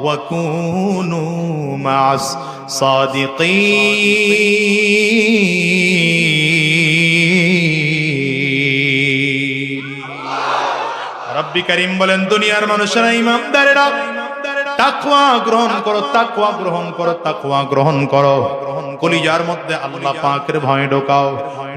وكونوا مع الصادقين রব্বি করিম বলেন দুনিয়ার মানুষেরা ইমানদারেরা তাকওয়া গ্রহণ করো তাকওয়া গ্রহণ করো তাকওয়া গ্রহণ করো কলিজার মধ্যে আল্লাহ পাকের ভয় ঢোকাও।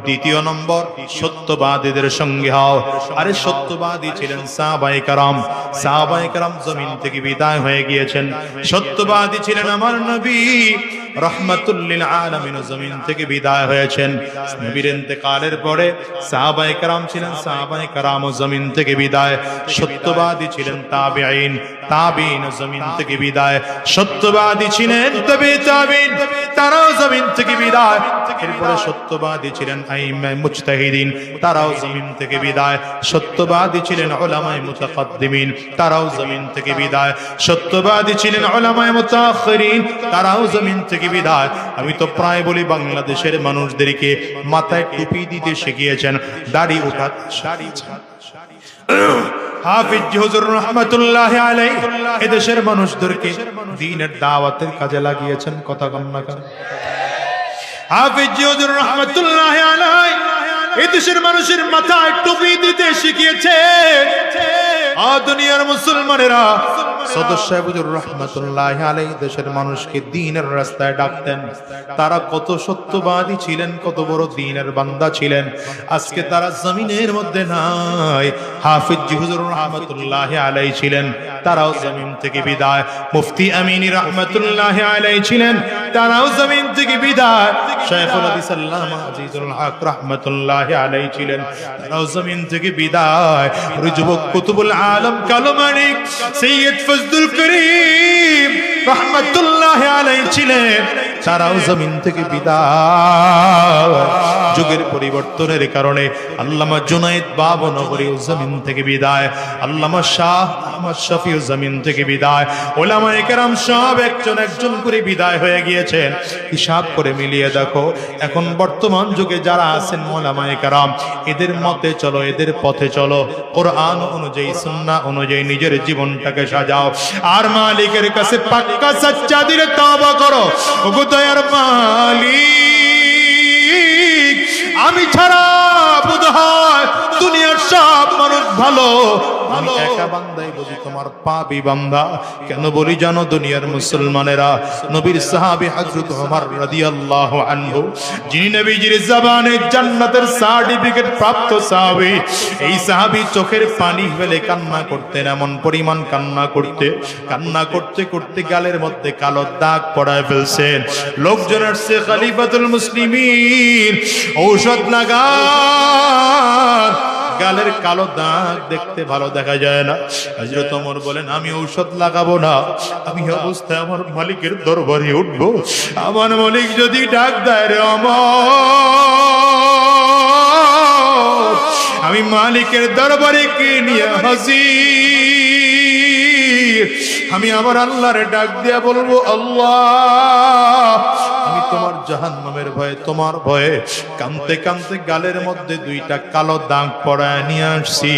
দ্বিতীয় নম্বর, সত্যবাদীদের সঙ্গে হও। আরে সত্যবাদী ছিলেন সাহাবাই কারাম। সাহাবাই কারাম জমিন থেকে বিদায় হয়ে গিয়েছেন। সত্যবাদী ছিলেন আমার নবী। রহমাতুল্লিল আলামিন জমিন থেকে বিদায় হয়েছেন। নবীর ইন্তেকালের পরে কেরাম ছিলেন কেরাম জমিন থেকে বিদায়। সত্যবাদী ছিলেন তাবিঈন জমিন থেকে বিদায়। সত্যবাদী ছিলেন তবে তাবিঈন, তারাও জমিন থেকে বিদায়। এরপরে সত্যবাদী ছিলেন আইমায়ে মুজতাহিদিন, তারাও জমিন থেকে বিদায়। সত্যবাদী ছিলেন উলামায়ে মুতাকাদ্দিমিন, তারাও জমিন থেকে বিদায়। সত্যবাদী ছিলেন উলামায়ে মুতাআখিরিন, তারাও জমিন থেকে বিদায় আমি তো প্রায় বলি বাংলাদেশের মানুষদেরকে মাথায় টুপি দিতে শিখিয়েছেন। দাড়ি আলাই এদেশের মানুষদেরকে দ্বীনের দাওয়াতের কাজে লাগিয়েছেন, কথা এদেশের মানুষের মাথায় টুপি দিতে শিখিয়েছে। দুনিয়ার মুসলমানেরা ছিলেন তারাও জমিন থেকে বিদায়। মুফতি আমিনী রহমাতুল্লাহ আলাই ছিলেন, তারাও জমিন থেকে বিদায়। আলাই ছিলেন, তারাও জমিন থেকে বিদায়। যুবক কুতুবুল আলম কালো মানিক সৈয়দ ফজলুল করিম রহমাতুল্লাহ আলাই ছিলেন। তারাও জমিন থেকে বিদায়। যুগের পরিবর্তনের কারণে আল্লামা জুনাইদ বাবু নগরী জমিন থেকে বিদায়। আল্লামা শাহ আহমদ শফি জমিন থেকে বিদায়। ওলামা একরাম সব একজন একজন করে বিদায় হয়ে গিয়েছেন। হিসাব করে মিলিয়ে দেখো, এখন বর্তমান যুগে যারা আছেন মোলামা একরাম এদের মতে চলো, এদের পথে চলো। কোরআন অনুযায়ী, সুন্নাহ অনুযায়ী নিজের জীবনটাকে সাজাও। আর মালিকের কাছে পাক্কা সচ্চা দিলে তাবা করো। ওগো দয়ার মালিক আমি ছাড়া বোধ হয় দুনিয়ার সব মানুষ ভালো। আমি একা বান্দাই বুঝি তোমার পাপি বান্দা। কেন বলি জানো দুনিয়ার মুসলমানেরা? নবীর সাহাবী হযরত ওমর রাদিয়াল্লাহু আনহু যিনি নবীজির জবানে জান্নাতের সার্টিফিকেট প্রাপ্ত সাহাবী এই সাহাবী চোখের পানি ফেলে কান্না করতেন এমন পরিমাণ কান্না করতে। কান্না করতে করতে গালের মধ্যে কালো দাগ পড়ায় ফেলছেন। লোকজনের সে খলিফাতুল মুসলিমিন ঔষধ লাগান গালের কালো দাগ দেখতে ভালো দেখা যায় না। হজরত ওমর বলেন, আমি ঔষধ লাগাবো না। আমি অবস্থায় আমার মালিকের দরবারে উঠবো। আমার মালিক যদি ডাক দেয় রে অমর আমি মালিকের দরবারে কে নিয়ে হাজির? আমি আমার আল্লাহরে ডাক দিয়া বলব, আল্লাহ তোমার জাহান্নামের ভয়ে, তোমার ভয়ে কানতে কানতে গালের মধ্যে দুইটা কালো দাগ পড়ায় নিয়ে আসছি।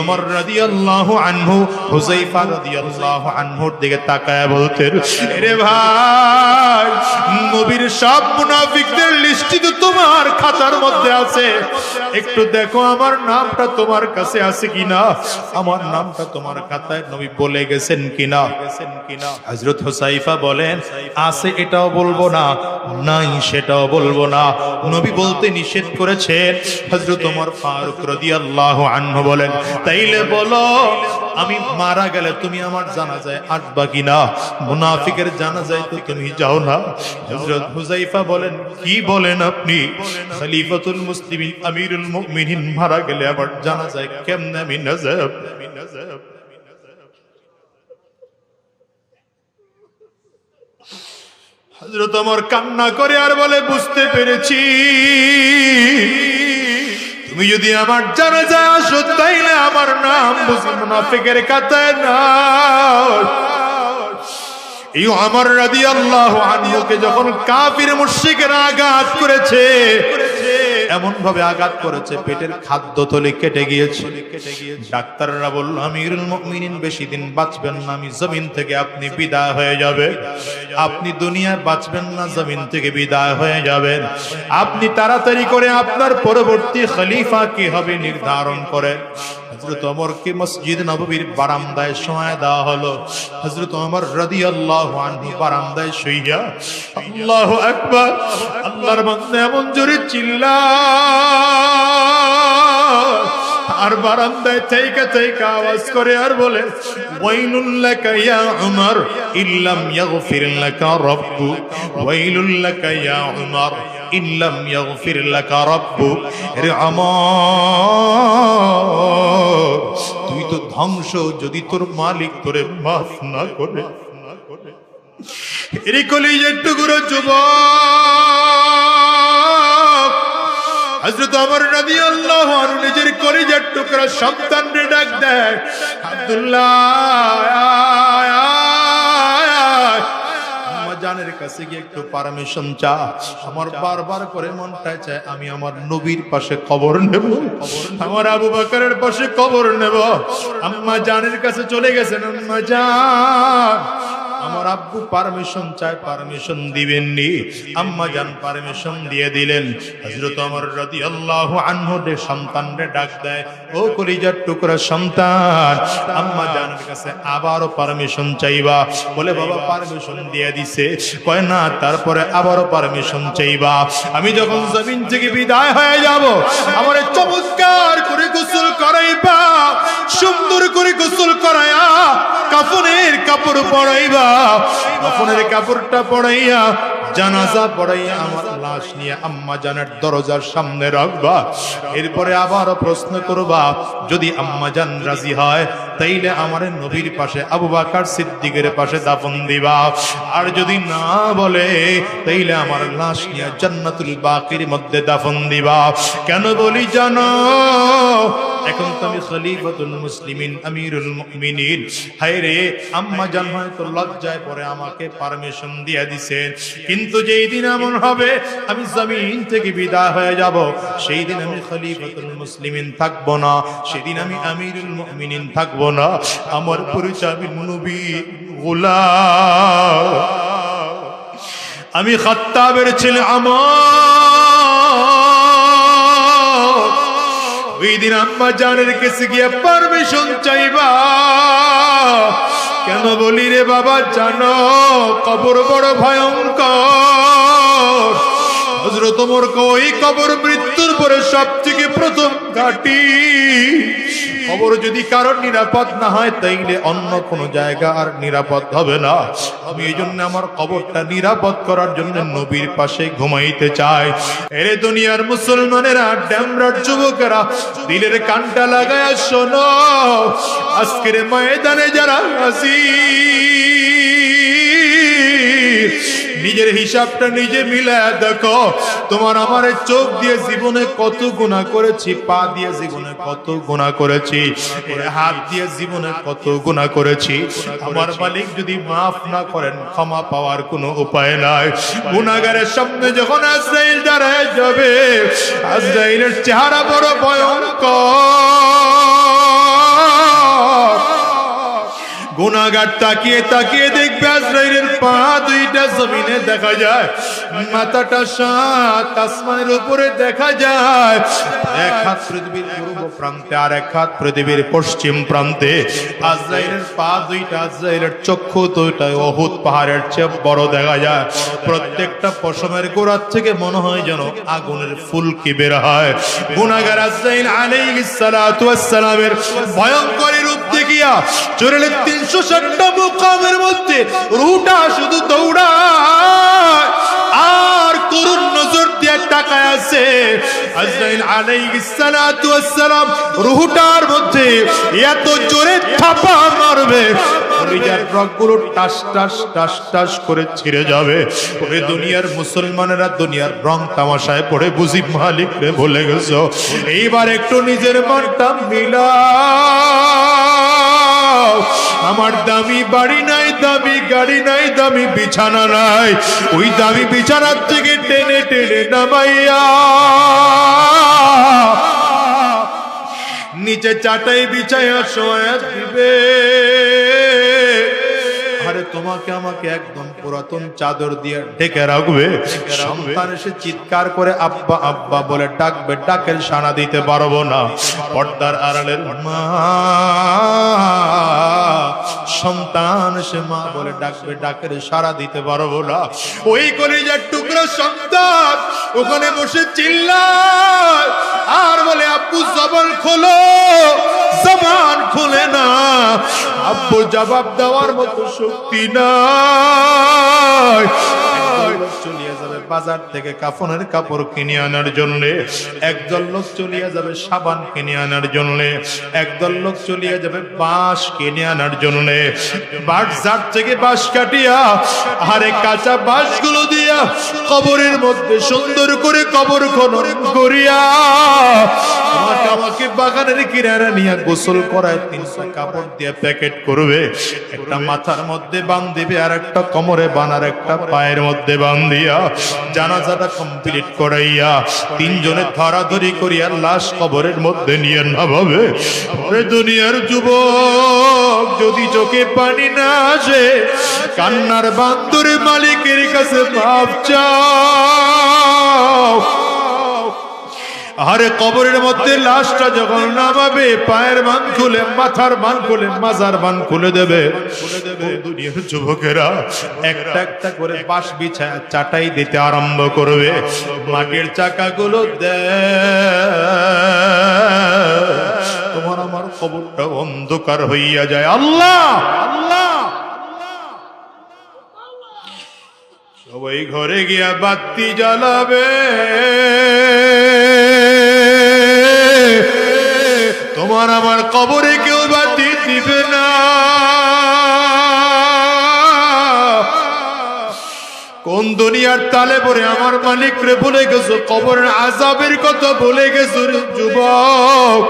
আমার রাদিয়াল্লাহু আনহু, হুযাইফা রাদিয়াল্লাহু আনহুর দিকে তাকায় বলতেন রে ভাই, নবীর সব মুনাফিকদের লিস্টি তো তোমার খাতার মধ্যে আছে। একটু দেখো আমার নামটা তোমার কাছে আছে কিনা। আমার নামটা তোমার খাতায় নবী বলে গেছেন কিনা? গেছেন কিনা হযরত হুসাইফা বলেন, আছে এটাও বলব না। নাই, সেটাও বলব না। নবী বলতে নিষেধ করেছেন। হযরত ওমর ফারুক রাদিয়াল্লাহু আনহু বলেন, তাইলে বলো, আমি মারা গেলে তুমি আমার আসবা কিনা? মুনাফিকের জানাজায় তো তুমি যাও না। হযরত হুজাইফা বলেন, কি বলেন আপনি? খলিফাতুল মুসলিমিন, আমিরুল মুমিনিন মারা গেলে আবার জানাজায় কেমনে আমি না যাব হজরত আমার কান্না করে আর বলে, বুঝতে পেরেছি। তুমি যদি আমার জানা যায় আসো, তাইলে আমার নাম মুনাফিকের কাতায় না এই আমার রাদি আল্লাহ যখন কাফির মুর্শিকের আঘাত করেছে এমন ভাবে আঘাত করেছে, পেটের খাদ্য তলে কেটে গিয়েছে। ডাক্তাররা বলল, আমিরুল মুমিনিন, বেশি দিন বাঁচবেন না, আমি জমিন থেকে আপনি বিদায় হয়ে যাবে আপনি দুনিয়ায় বাঁচবেন না, জমিন থেকে বিদায় হয়ে যাবেন। আপনি তাড়াতাড়ি করে আপনার পরবর্তী খলিফা কি হবে নির্ধারণ করে হজরত ওমরকে মসজিদ নববীর বারান্দায় সময় দেওয়া হলো। হজরত ওমর রাদিয়াল্লাহু আনহু বারান্দায় শুইয়া, আল্লাহু আকবার, আল্লাহর বান্দা এমন জোরে চিল্লা আর বারান্দায় থেকে থেকে আওয়াজ করে আর বলে, ওয়াইলুল লাকা ইয়া উমর, ইল্লাম ইয়াগফির লাকা রাব্বু, ওয়াইলুল লাকা ইয়া উমর, ইল্লাম ইয়াগফির লাকা রাব্বু রে আমার ধ্বংস যদি তোর মালিক তোরে মাফ না করে। এরি যেটুকুরো যুব হজরত আমার নবী আল্লাহ নিজের কলিজার টুকরা সন্তান ডাক দেয়, আব্দুল্লাহ জানের কাছে গিয়ে একটু পারমিশন চা আমার বারবার করে মনটায় চায়, আমি আমার নবীর পাশে খবর নেব। আমার আবু বকরের পাশে খবর নেব। আম্মা জানের কাছে চলে গেছেন, আম্মা জান। আমার আব্বু পারমিশন চায় পারমিশন দিবেননি। আম্মা জান পারমিশন দিয়ে দিলেন। হযরত ওমর রাদিয়াল্লাহু আনহু রে সন্তানরে ডাক দেয় ও কলিজার টুকরা সন্তান, আম্মা জানের কাছে আবারও পারমিশন চাইবা। বলে, বাবা পারমিশন দিয়ে দিছে। কয়, না, তারপরে আবারও পারমিশন চাইবা। আমি যখন জমিন থেকে বিদায় হয়ে যাব, আমার চমৎকার করে গোসল করাইবা, সুন্দর করে গোসল করাইয়া কাফনের কাপড় পরাইবা। কাফনের কাপড়টা পরাইয়া জানাজা পড়াইয়া আমার লাশ নিয়ে আম্মা জানের দরজার সামনে রাখবা। এরপরে আবার প্রশ্ন করবা, যদি আম্মা জান রাজি হয় তাইলে আমার নবীর পাশে, আবু বাকার সিদ্দিকের পাশে দাফন দিবা। আর যদি না বলে, তাইলে আমার লাশ নিয়ে জান্নাতুল বাকির মধ্যে দাফন দিবা। কেন বলি জানো? এখন তো আমি খলিফাতুল মুসলিমিন, আমিরুল মুমিনিন। হায় রে, আম্মা জান হয়তো লজ্জায় পরে আমাকে পারমিশন দিয়ে দিছেন কিন্তু যেই দিন এমন হবে, আমি জমিন থেকে বিদায় হয়ে যাব। সেই দিন আমি খলিফাতুল মুসলিমিন থাকব না। সেদিন আমি আমিরুল মুমিনিন থাকব না। আমার পরিচয় আমি নবী গোলাম। আমি খাত্তাবের ছেলে আমার। ওই দিন আম্মা জানের কাছে গিয়ে পারমিশন চাইবা। কেন বলি রে বাবা, জানো, কবর বড় ভয়ঙ্কর। হজরত মোর ওই কবর মৃত্যুর পরে সব থেকে প্রথম ঘাটি। কবর যদি কারোর নিরাপদ না হয়, তাইলে অন্য কোন জায়গা আর নিরাপদ হবে না। আমি এই জন্য আমার কবরটা নিরাপদ করার জন্য নবীর পাশে ঘুমাইতে চাই। এরে দুনিয়ার মুসলমানেরা ড্যামরার যুবকেরা, দিলের কানটা লাগায় শোনো। আজকের ময়দানে যারা আসি নিজের হিসাবটা নিজে মিলে দেখো। তোমার আমার চোখ দিয়ে জীবনে কত গুণা করেছি, পা দিয়ে জীবনে কত গুণা করেছি হাত দিয়ে জীবনে কত গুণা করেছি। আমার মালিক যদি মাফ না করেন, ক্ষমা পাওয়ার কোনো উপায় নাই। গুণাগারের সামনে যখন আজরাইল দাঁড়ায় যাবে, আজরাইলের চেহারা বড় ভয়ঙ্কর। গুনাগার তাকিয়ে তাকিয়ে দেখবে আজরাইলের পা দুইটা জমিনে দেখা যায়, মাথাটা সাত, আসমানের উপরে দেখা যায়। এক হাত পৃথিবীর পূর্ব প্রান্তে আর এক হাত পৃথিবীর পশ্চিম প্রান্তে। আজরাইলের পা দুইটা, আজরাইলের চক্ষু দুইটা, অহুত পাহাড়ের চেয়ে বড় দেখা যায়। প্রত্যেকটা পশমের গোড়ার থেকে মনে হয় যেন আগুনের ফুলকি বের হয়। গুনাগার আজরাইল আলাইহিস সালাতু ওয়াস সালামের ভয়ঙ্কর রূপ দেখিয়া চোরের তিনশো ষাটটা মুকামের মধ্যে রুটা শুধু দৌড়ায়। আর করুণ নজর দিয়ে টাকায় আছে। মধ্যে এত জোরে থাপা মারবে। টাস টাস টাস টাস করে ছিঁড়ে যাবে। দুনিয়ার মুসলমানেরা দুনিয়ার তামাশায় পড়ে বুঝি মালিক ভুলে গেছো। এইবার একটু নিজের মনটা মিলা আমার দামি বাড়ি নাই, দামি গাড়ি নাই, দামি বিছানা নাই। ওই দামি বিছানার থেকে টেনে টেনে নামাইয়া। নিচে চাটাই বিছায় শোয়া দিবে। তোমাকে আমাকে একদম পুরাতন চাদর দিয়ে ঢেকে রাখবে। সন্তান এসে চিৎকার করে আব্বা আব্বা বলে ডাকবে ডাকের সাড়া দিতে পারব না। পর্দার আড়ালের মা সন্তান সে মা বলে ডাকবে ডাকের সাড়া দিতে পারব না। ওই কলিজার টুকরো সন্তান ওখানে বসে চিল্লায় আর বলে আব্বু জবান খোলো জবান খুলে না। আব্বু জবাব দেওয়ার মতো শক্তি লোক চলিয়ে বাজার থেকে কাফনের কাপড় কিনে আনার জন্য একদল লোক চলিয়ে যাবে, সাবান কিনে আনার জন্য। একদল লোক চলিয়ে যাবে, বাঁশ কিনে আনার জন্য। বাজার থেকে বাঁশ কাটিয়া, আরে কাঁচা বাঁশগুলো দিয়া কবরের মধ্যে সুন্দর করে কবর খনন করিয়া, আমাকে বাগানের কিনারা নিয়ে গোসল করায় তিনশো কাপড় দিয়ে প্যাকেট করবে। একটা মাথার মধ্যে বান দিবে আর একটা কোমরে বানার একটা পায়ের মধ্যে বান দিয়া জানাজাটা কমপ্লিট করাইয়া তিনজনে ধরাধরি করিয়া লাশ কবরের মধ্যে নিয়ে নামাবে। ওরে দুনিয়ার যুবক, যদি চোখে পানি না আসে, কান্নার বান্দুর মালিকের কাছে ভাবচা আরে কবরের মধ্যে লাশটা যখন নামাবে, পায়ের বান খুলে, মাথার বান খুলে, মাজার বান খুলে দেবে। দুনিয়ার যুবকেরা, একটা একটা করে বাঁশ বিছায় চাটাই দিতে আরম্ভ করবে। মাটির চাকাগুলো দে। তোমার আমার কবরটা অন্ধকার হইয়া যায়। আল্লাহ! আল্লাহ! সবাই ঘরে গিয়া বাতি জ্বালাবে। তোমার আমার কবরে কেউ বাতি দিবে না। কোন দুনিয়ার তালে পরে আমার মালিক রে ভুলে গেছো? কবরের আজাবের কথা ভুলে গেছো যুবক।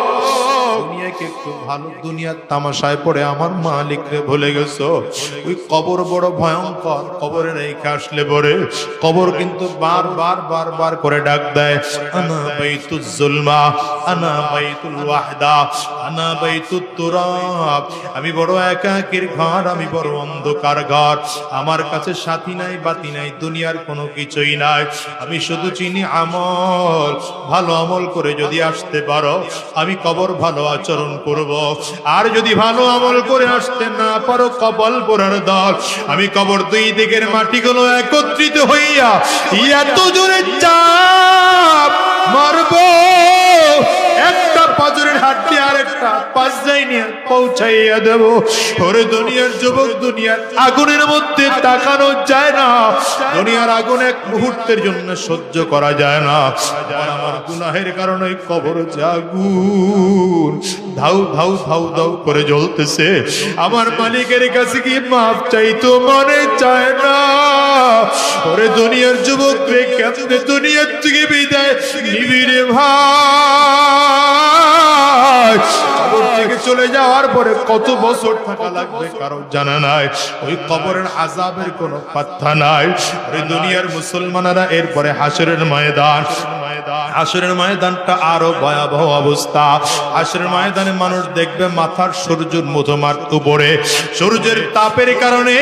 দুনিয়াকে একটু ভালো দুনিয়ার তামাশায় পড়ে। আমার মালিক রে ভুলে গেছো? ওই কবর বড় ভয়ঙ্কর। কবরে রেখে আসলে পরে। কবর কিন্তু বার বার বার বার করে ডাক দেয়। আনা বাইতুল জুলমা, আনা বাইতুল ওয়াহদা, আনা বাইতুত তুরাব। আমি বড় একাকির ঘর, আমি বড় অন্ধকার ঘর। আমার কাছে সাথী নাই, বাতি নাই, দুনিয়ার কোনো কিছুই নাই। আমি শুধু চিনি আমল, ভালো আমল করে যদি আসতে পারো। আমি কবর ভালো আচরণ করব। আর যদি ভালো আমল করে আসতে না পারো কবল পোড়ার দল। আমি কবর দুই দিকের মাটিগুলো একত্রিত হইয়া এত জোরে চাপ মারবো। একটা পাজরের হাড্ডি আর একটা পাঁচ যাইনি পৌঁছাইয়া দেব। ওরে দুনিয়ার যুবক, দুনিয়ার আগুনের মধ্যে তাকানো যায় না। দুনিয়ার আগুন এক মুহূর্তের জন্য সহ্য করা যায় না। আমার গুনাহের কারণে কবর জাগুন ধাউ ধাউ ধাউ ধাউ করে জ্বলতেছে। আমার মালিকের কাছে কি মাপ চাইতো মনে চায় না। ওরে দুনিয়ার যুবক রে, কেমনে দুনিয়ার থেকে বিদায় নিবিড়ে ভাই? watch. কবর থেকে চলে যাওয়ার পরে কত বছর থাকা লাগবে কারও জানা নাই। ওই কবরের আজাবের কোনো পাত্তা নাই। ওই দুনিয়ার মুসলমানেরা এরপরে হাসরের ময়দান হাসরের ময়দানটা আরও ভয়াবহ অবস্থা। হাসরের ময়দানে মানুষ দেখবে মাথার সূর্যের মধুমার উপরে। সূর্যের তাপের কারণে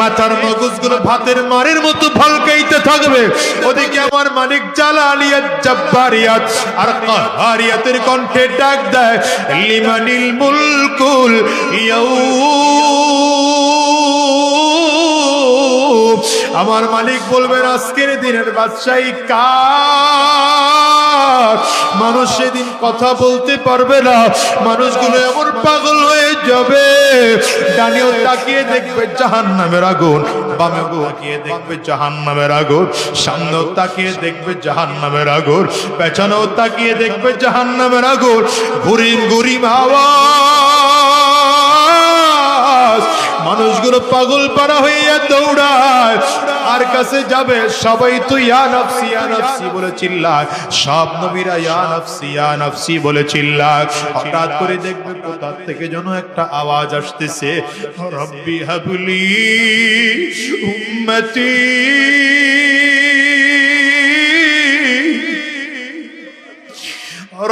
মাথার মগজগুলো ভাতের মারের মতো ভলকাইতে থাকবে। ওদিকে আমার মালিক জালালিয়াত জব্বারিয়াত আর কাহারিয়াতের কণ্ঠে ডাক দেয় লিমানিল মুলকুল ইয়াউম আমার মালিক বলবেন, আজকের দিনের বাদশাহী কার? মানুষ সেদিন কথা বলতে পারবে না। মানুষগুলো এমন পাগল হয়ে যাবে। ডানিও তাকিয়ে দেখবে জাহান নামের আগুন বামে তাকিয়ে দেখবে জাহান নামের আগুন, সামনেও তাকিয়ে দেখবে জাহান নামের আগুন, পেছনেও তাকিয়ে দেখবে জাহান নামের আগুন। ঘুরিম ঘুরিম আওয়াজ মানুষগুলো পাগল পারা হইয়া দৌড়ায়। আর কাছে যাবে সবাই তো ইয়া নফসি ইয়া নফসি বলে চিল্লায়। সব নবীরা ইয়া নফসি বলে চিল্লায়। হঠাৎ করে দেখবে কোথা থেকে যেন একটা আওয়াজ আসতেছে। রব্বি হাবলি উম্মতি।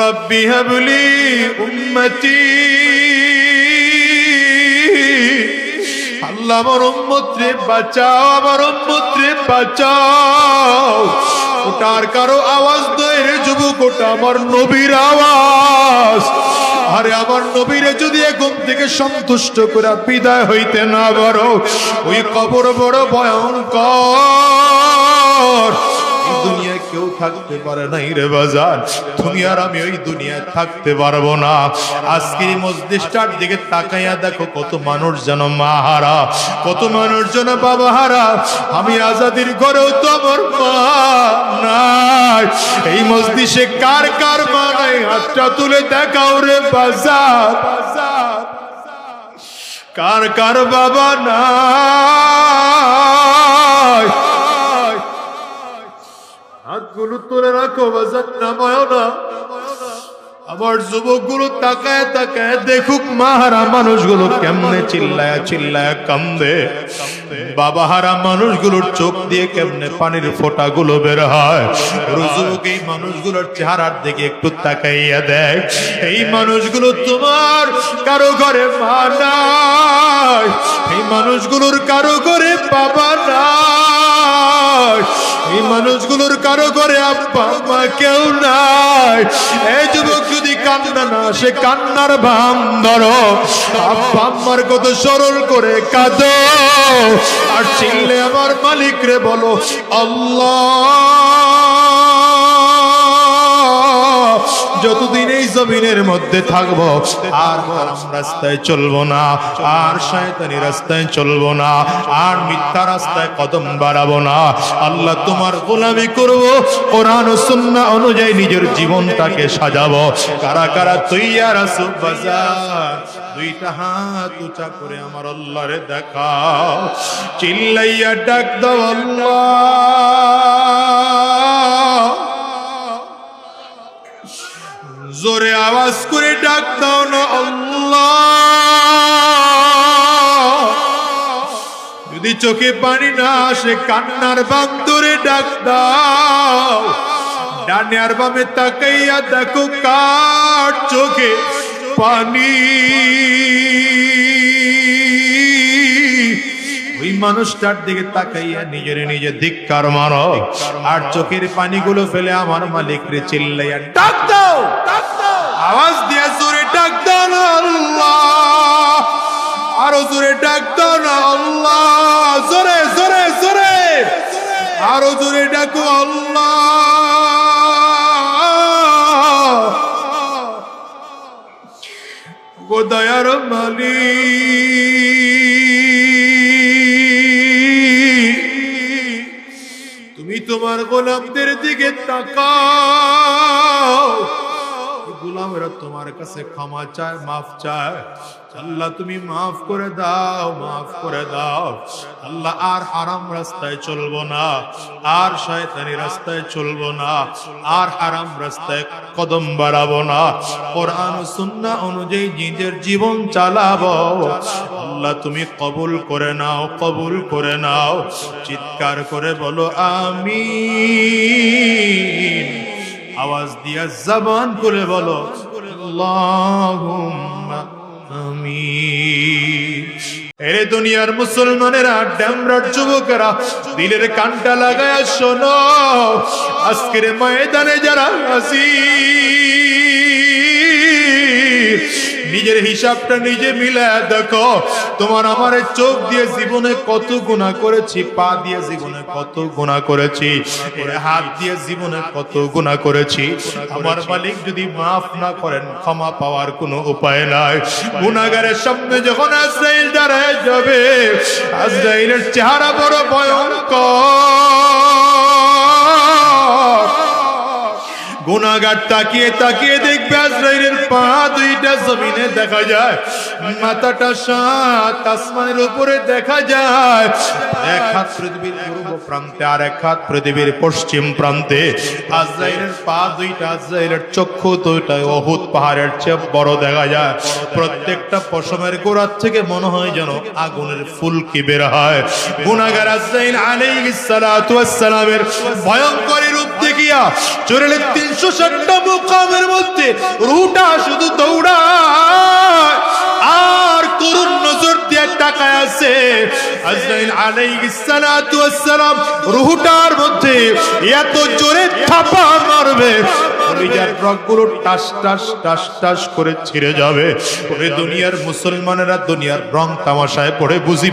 রব্বি হাবলি উম্মতি। আল্লাহ আমার উম্মত রে বাঁচাও, আমার উম্মত বাঁচাও। ওটার কারও আওয়াজ নয় রে যুবক, ওটা আমার নবীর আওয়াজ। আরে আমার নবীরে যদি এখন থেকে সন্তুষ্ট করে বিদায় হইতে না পারো, ওই কবর বড় ভয়ঙ্কর। এই দুনিয়ায় কেউ থাকতে পারে নাই রে বাজার। তুমি আর আমি ওই দুনিয়ায় থাকতে পারব না। আজকের মসজিদটার দিকে তাকাইয়া দেখো কত মানুষ যেন মা হারা কত মানুষ যেন বাবা হারা আমি আজাদির ঘরেও তো আমার নাই। এই মসজিদে কার কার মা নাই? হাতটা তুলে দেখাও রে বাজার। কার কার বাবা নাই? হাতগুলো তুলে রাখো বাজার নামায় না। আমার যুবকগুলো তাকায় তাকায় দেখুক মাহারা মানুষগুলো কেমনে চিল্লায় চিল্লায় কান্দে। বাবা হারা মানুষগুলোর চোখ দিয়ে কেমনে পানির ফোঁটাগুলো বের হয়। এই মানুষগুলোর চেহারার দিকে একটু তাকাইয়া দেখ এই মানুষগুলো তোমার কারও ঘরে মা নাই। এই মানুষগুলোর কারও ঘরে বাবা নাই। এই মানুষগুলোর কারও করে আব্বা মা কেউ নাই। এই যুবক যদি কান্না না সে কান্নার ভাম ধরো। আব্বা, আম্মার কত সরল করে কাঁদ। আর চিনলে আমার মালিক রে বলো, আল্লাহ। যতদিন এই জমিনের মধ্যে থাকব, আর রাস্তায় চলবো না, আর শয়তানি রাস্তায় চলবো না, আর মিথ্যা রাস্তায় কদম বাড়াবো না। আল্লাহ তোমার গোলামি করব, কোরআন ও সুন্নাহ অনুযায়ী নিজের জীবনটাকে সাজাবো। কারা কারা তৈয়া রাসূল বাজার, দুইটা হাত উঁচা করে আমার আল্লাহরে দেখাও চিল্লাইয়া ডাক দাও আল্লাহ। জোরে আওয়াজ করে ডাক দাও না আল্লাহ। যদি চোখে পানি না আসে, কান্নার বাম ধরে ডাক দাও। ডানে আর বামে তাকাইয়া দেখো কার চোখে পানি। ওই মানুষটার দিকে তাকাইয়া নিজের নিজে ধিক্কার মারো আর চোখের পানিগুলো ফেলে আমার মালিক রে চিল্লাইয়া ডাক দাও। আওয়াজ দিয়া জোরে ডাক আল্লাহ। আরও জোরে ডাক আল্লাহ। জোরে জোরে জোরে। আরও জোরে ডাকো আল্লাহ। গো দয়ার মালিক, তুমি তোমার গোলামদের দিকে তাকাও। গোলামেরা তোমার কাছে ক্ষমা চায়, মাফ চায়। আল্লাহ, তুমি মাফ করে দাও, মাফ করে দাও। আল্লাহ, আর হারাম রাস্তায় চলবো না, আর শয়তানি রাস্তায় চলবো না, আর হারাম রাস্তায় কদম বাড়াবো না। কোরআন ও সুন্নাহ অনুযায়ী নিজের জীবন চালাবো। আল্লাহ, তুমি কবুল করে নাও, কবুল করে নাও। চিৎকার করে বলো আমি আওয়াজ দিয়া জবান করে বলো এরে দুনিয়ার মুসলমানেরা, ড্যামরার যুবকেরা, দিলের কানটা লাগায় শোনো, আজকের ময়দানে যারা আসি নিজের হিসাবটা নিজে মিলায় দেখো। তোমার আমার চোখ দিয়ে জীবনে কত গুণা করেছি, পা দিয়ে জীবনে কত গুণা করেছি হাত দিয়ে জীবনে কত গুণা করেছি। আমার মালিক যদি মাফ না করেন, ক্ষমা পাওয়ার কোনো উপায় নাই। গুণাগারের সামনে যখন আজরাইল দাঁড়ায় যাবে, আজরাইলের চেহারা বড় ভয়ঙ্কর। গুনাগার তাকিয়ে তাকিয়ে দেখবে আজরাইলের পা দুইটা জমিনে দেখা যায়। মাথাটা সাত, আসমানের উপরে দেখা যায়। এক হাত পৃথিবীর পূর্ব প্রান্তে আর এক হাত পৃথিবীর পশ্চিম প্রান্তে। আজরাইলের পা দুইটা, আজরাইলের চক্ষু দুইটা, অহুত পাহাড়ের চেয়ে বড় দেখা যায়। প্রত্যেকটা পশমের গোড়ার থেকে মনে হয় যেন আগুনের ফুলকি বের হয়। গুনাগার আজরাইল আলাইহিস সালাতু ওয়াস সালামের ভয়ঙ্কর রূপ দেখিয়া চোরেলের মধ্যে রুটা শুধু দৌড়ায়। আর নজর দিয়ে আছে মধ্যে এত জোরে থাপা মারবে করে ছিঁড়ে যাবে। দুনিয়ার মুসলমানেরা দুনিয়ার তামাশায় পড়ে, বুঝি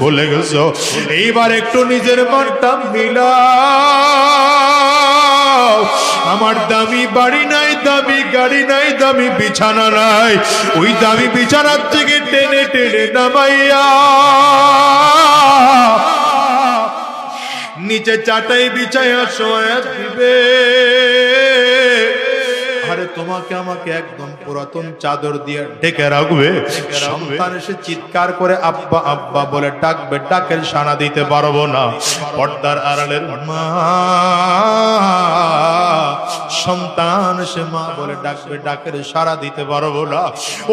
ভুলে গেছো। এইবার একটু নিজের মনটা মিলা আমার দামি বাড়ি নাই, দামি গাড়ি নাই, দামি বিছানা নাই। ওই দামি বিছানার থেকে টেনে টেনে নামাইয়া। নিচে চাটাই বিছায়া শোয়া দিবে। তোমাকে আমাকে একদম পুরাতন চাদর দিয়ে ঢেকে রাখবে। সন্তান এসে চিৎকার করে আব্বা আব্বা বলে ডাকবে ডাকের সানা দিতে পারব না। পর্দার আড়ালের মা সন্তান সে মা বলে ডাকবে ডাকের সারা দিতে পারব না।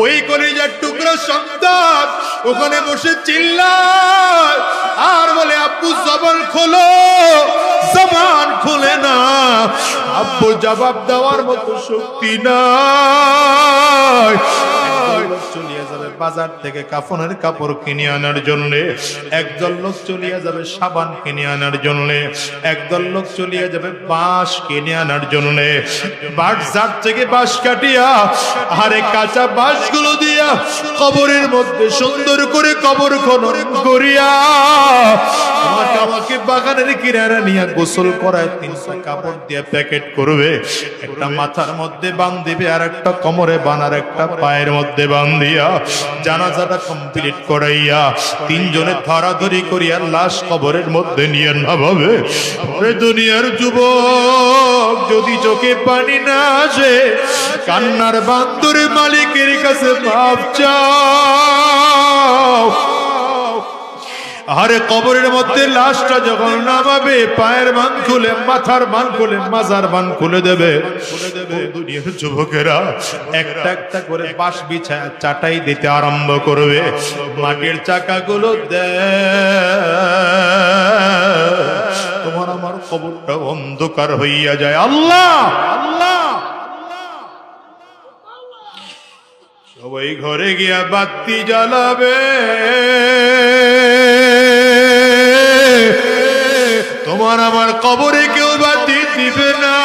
ওই কলিজার টুকরো সন্তান ওখানে বসে চিল্লায়। আর বলে আব্বু জবান খোলো। জবান খুলে না। আব্বু জবাব দেওয়ার মতো শক্তি নাই। একদল চলিয়ে যাবে। বাজার থেকে কাফনের কাপড় কিনে আনার জন্য একদল লোক চলিয়ে যাবে সাবান কিনে আনার জন্য, একদল লোক চলিয়ে যাবে বাঁশ কিনে আনার জন্য। বাট থেকে বাঁশ কাটিয়া, আরে কাঁচা বাঁশগুলো দিয়া কবরের মধ্যে সুন্দর করে কবর খনন করিয়া আমাকে বাগানের গোসল করায় তিনশো কাপড় দিয়ে প্যাকেট করবে। একটা মাথার মধ্যে বান দিবে আর একটা কোমরে বান আর একটা পায়ের মধ্যে বান দিয়া জানাজাটা কমপ্লিট করাইয়া তিনজনে ধরাধরি করিয়া লাশ কবরের মধ্যে নিয়ে নামাবে। দুনিয়ার যুবক, যদি চোখে পানি না আসে, কান্নার বান্দরে মালিকের কাছে ভাব চাও। আরে কবরের মধ্যে লাশটা যখন নামাবে, পায়ের বান খুলে, মাথার বান খুলে, মাজার বান খুলে দেবে। দুনিয়ার যুবকেরা একটা একটা করে বাঁশ বিছায় চাটাই দিতে আরম্ভ করবে। মাটির চাকাগুলো দে। তোমার আমার কবরটা অন্ধকার হইয়া যায়। আল্লাহ! আল্লাহ! সবাই ঘরে গিয়া বাতি জ্বালাবে। তোমার আমার কবরে কেউ বাতি দিবে না।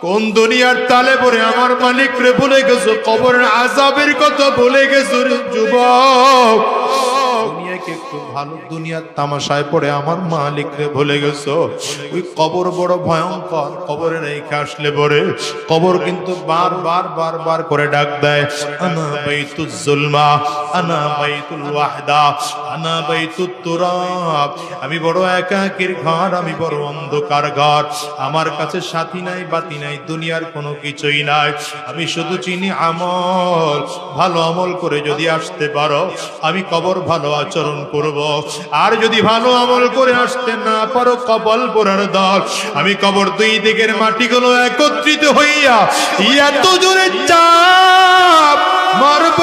কোন দুনিয়ার তালে পরে আমার মালিক রে ভুলে গেছো? কবরের আজাবের কথা ভুলে গেছো যুবক। দুনিয়াকে একটু ভালো দুনিয়ার তামাশায় পড়ে আমার মালিক রে ভুলে গেছো? ওই কবর বড় ভয়ঙ্কর, কবরে রেখে আসলে পরে। কবর কিন্তু বার বার বার বার করে ডাক দেয়, আনা বাইতুল জুলমা, আনা বাইতুল ওয়াহদা, আনা বাইতুত তুরাব। আমি বড় একাকির ঘর, আমি বড় অন্ধকার ঘর। আমার কাছে সাথী নাই, বাতি নাই, দুনিয়ার কোনো কিছুই নাই। আমি শুধু চিনি আমল, ভালো আমল করে যদি আসতে পারো, আমি কবর ভালো আচরণ করব। আর যদি ভালো আমল করে আসতে না পারো, কবল পোড়ার দল। আমি কবর দুই দিকের মাটিগুলো একত্রিত হইয়া এত জোরে চাপ মারব।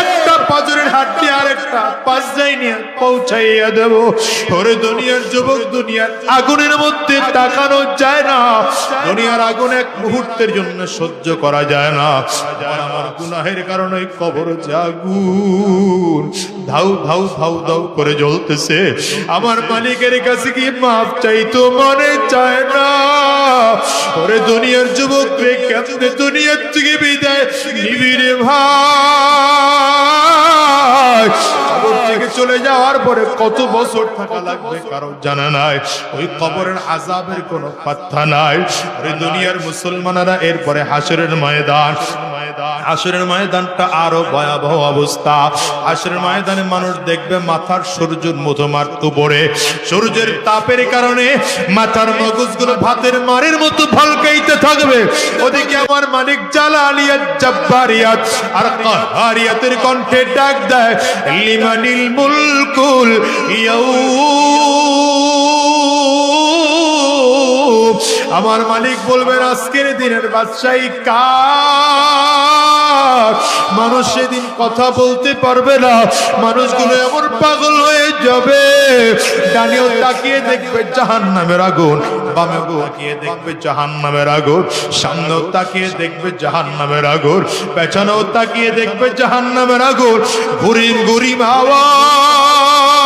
একটা পাজরের হাড্ডি পাঁচজাই নিয়ে পৌঁছাইয়া দেব। ওরে দুনিয়ার যুবক, দুনিয়ার আগুনের মধ্যে তাকানো যায় না। দুনিয়ার আগুন এক মুহূর্তের জন্য সহ্য করা যায় না। আমার গুনাহের কারণে কবর জাগুন ধাউ ধাউ ধাউ ধাউ করে জ্বলতেছে। আমার মালিকের কাছে কি মাপ চাইতো মনে চায় না। ওরে দুনিয়ার যুবক রে, কেমনে দুনিয়ার থেকে বিদায় নিবিড়ে ভাই? কবর থেকে চলে যাওয়ার পরে কত বছর থাকা লাগবে কারও জানা নাই। ওই কবরের আজাবের কোনো পাত্তা নাই। ওই দুনিয়ার মুসলমানেরা এরপরে হাসরের ময়দান। হাসরের ময়দানটা আরও ভয়াবহ অবস্থা। হাসরের ময়দানে মানুষ দেখবে মাথার সূর্যের মধুমার উপরে। সূর্যের তাপের কারণে মাথার মগজগুলো ভাতের মারের মতো ভলকাইতে থাকবে। ওদিকে আমার মালিক জালালিয়াত জব্বারিয়াত। আর কাহারিয়াতের কণ্ঠে ডাক দেয় লিমানিল মুলকুল ইয়াউম আমার মালিক বলবেন আজকের দিনের বাদশাহী কার? মানুষ সেদিন কথা বলতে পারবে না। মানুষগুলো এমন পাগল হয়ে যাবে। ডানিও তাকিয়ে দেখবে জাহান নামের আগুন বামে তাকিয়ে দেখবে জাহান নামের আগুন, সামনেও তাকিয়ে দেখবে জাহান নামের আগুন, পেছনেও তাকিয়ে দেখবে জাহান নামের আগুন। ঘুরিম ঘুরিম আওয়াজ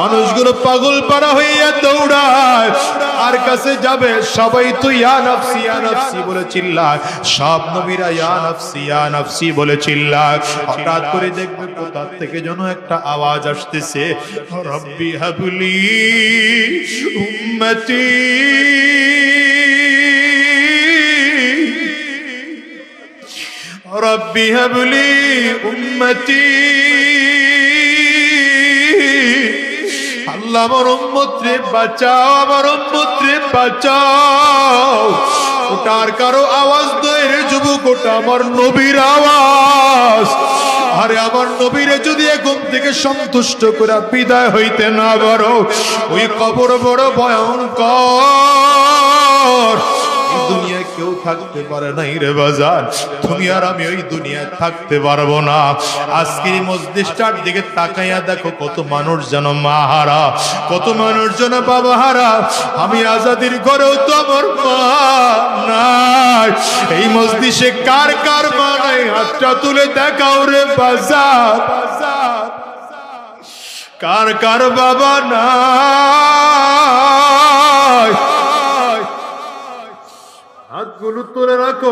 মানুষগুলো পাগল পারা হইয়া দৌড়ায়। আর কাছে যাবে সবাই তো ইয়া বলে চিল্লায়। সব নবীরা বলে চিল্লায়। হঠাৎ করে দেখবে কোথা থেকে যেন একটা আওয়াজ আসতেছে, রব্বি হাবলি উম্মতি। রব্বি হাবলি উম্মতি। আল্লাহ আমার উম্মতরে বাঁচাও, আমার উম্মতরে বাঁচাও। ওটার কারও আওয়াজ নয় যুবক, ওটা আমার নবীর আওয়াজ। আরে আমার নবীরে যদি ঘুম থেকে সন্তুষ্ট করে বিদায় হইতে না পারো, ওই কবর বড় ভয়ঙ্কর। থাকতে পারে নাই রে বাজার। তুমি আর আমি ওই দুনিয়ায় থাকতে পারব না। আজকের মসজিদটার দিকে তাকাইয়া দেখো, কত মানুষ যেন মা হারা কত মানুষ যেন বাবা হারা আমি আজাদির ঘরেও তো আমার এই মসজিদে কার কার মা হাতটা তুলে দেখাও রে বাজার। কার কার বাবা নাই? হাতগুলো তুলে রাখো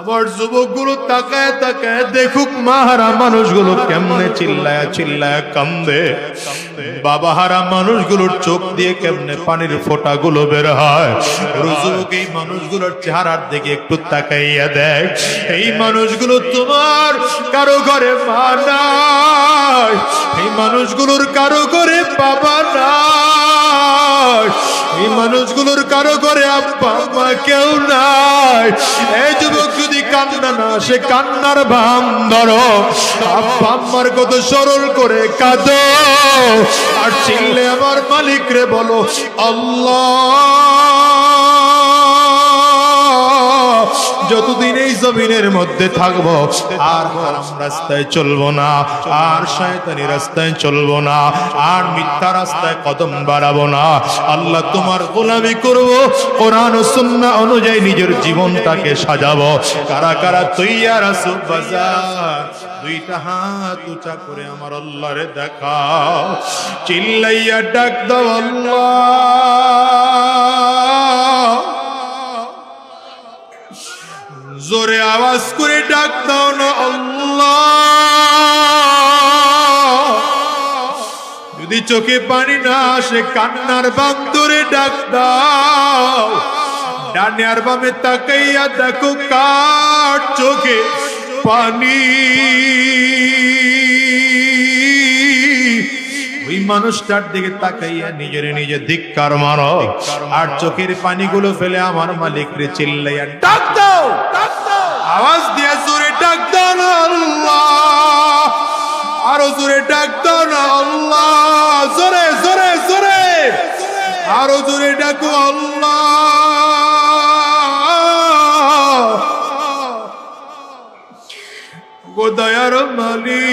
আমার যুবকগুলো তাকায় তাকায় দেখুক মাহারা মানুষগুলো কেমনে চিল্লায় চিল্লায় কান্দে। বাবা হারা মানুষগুলোর চোখ দিয়ে কেমনে পানির ফোঁটাগুলো বের হয়। যুবক এই মানুষগুলোর চেহারার দিকে একটু তাকাইয়া দেখ এই মানুষগুলো তোমার কারও ঘরে মা নাই। এই মানুষগুলোর কারও ঘরে বাবা নাই। এই মানুষগুলোর কারও করে আব্বা মা কেউ নাই। এই যুবক যদি কান্না না সে কান্নার ভাম ধরো। আব্বা, আম্মার কত সরল করে কাঁদ। আর চিনলে আমার মালিক রে বলো, আল্লাহ। যতদিন এই জমিনের মধ্যে থাকব, আর হারাম রাস্তায় চলবো না, আর শয়তানি রাস্তায় চলবো না, আর মিথ্যা রাস্তায় কদম বাড়াবো না। আল্লাহ তোমার গোলামি করব, কোরআন ও সুন্নাহ অনুযায়ী নিজের জীবনটাকে সাজাবো। কারা কারা তৈয়ার আসো বাজার, দুইটা হাত উঁচা করে আমার আল্লাহরে দেখাও। চিল্লাইয়া ডাক দাও আল্লাহ। জোরে আওয়াজ করে ডাক দাও না আল্লাহ। যদি চোখে পানি না আসে, কান্নার বান্দরে ডাক দাও। ডানে আর বামে তাকাইয়া দেখো কার চোখে পানি। ওই মানুষটার দিকে তাকাইয়া নিজের নিজে ধিক্কার মারো। আর চোখের পানিগুলো ফেলে আমার মালিক রে চিল্লাইয়া ডাক দাও। আওয়াজ দিয়ে জোরে ডাক দাও আল্লাহ। আরও জোরে ডাক দাও আল্লাহ। জোরে জোরে জোরে। আরও জোরে ডাকো আল্লাহ। গো দয়ার মালিক,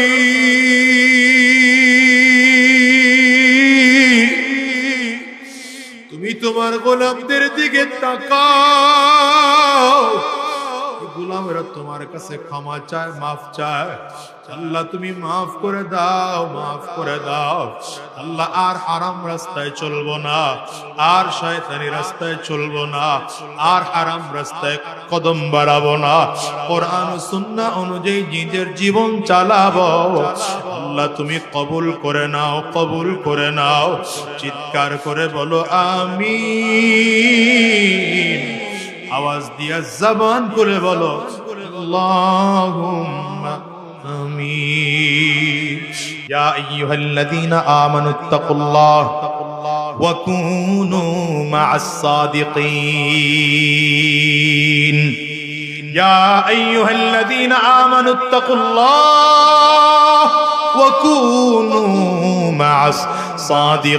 তুমি তোমার গোলামদের দিকে তাকাও। আল্লাহ তোমার কাছে ক্ষমা চায়, মাফ চায়। আল্লাহ, তুমি মাফ করে দাও, মাফ করে দাও। আল্লাহ, আর হারাম রাস্তায় চলবো না, আর শয়তানি রাস্তায় চলবো না, আর হারাম রাস্তায় কদম বাড়াবো না। কোরআন ও সুন্নাহ অনুযায়ী নিজের জীবন চালাবো। আল্লাহ, তুমি কবুল করে নাও, কবুল করে নাও। চিৎকার করে বলো আমি আওয়াজ দিয়া জবান করে বলো আল্লাহুম্মা আমিন ইয়া আইয়ুহাল্লাযীনা আমানু তাকুল্লাহ وكونوا مع الصادقين يا ايها الذين امنوا اتقوا الله وكونوا مع الصادقين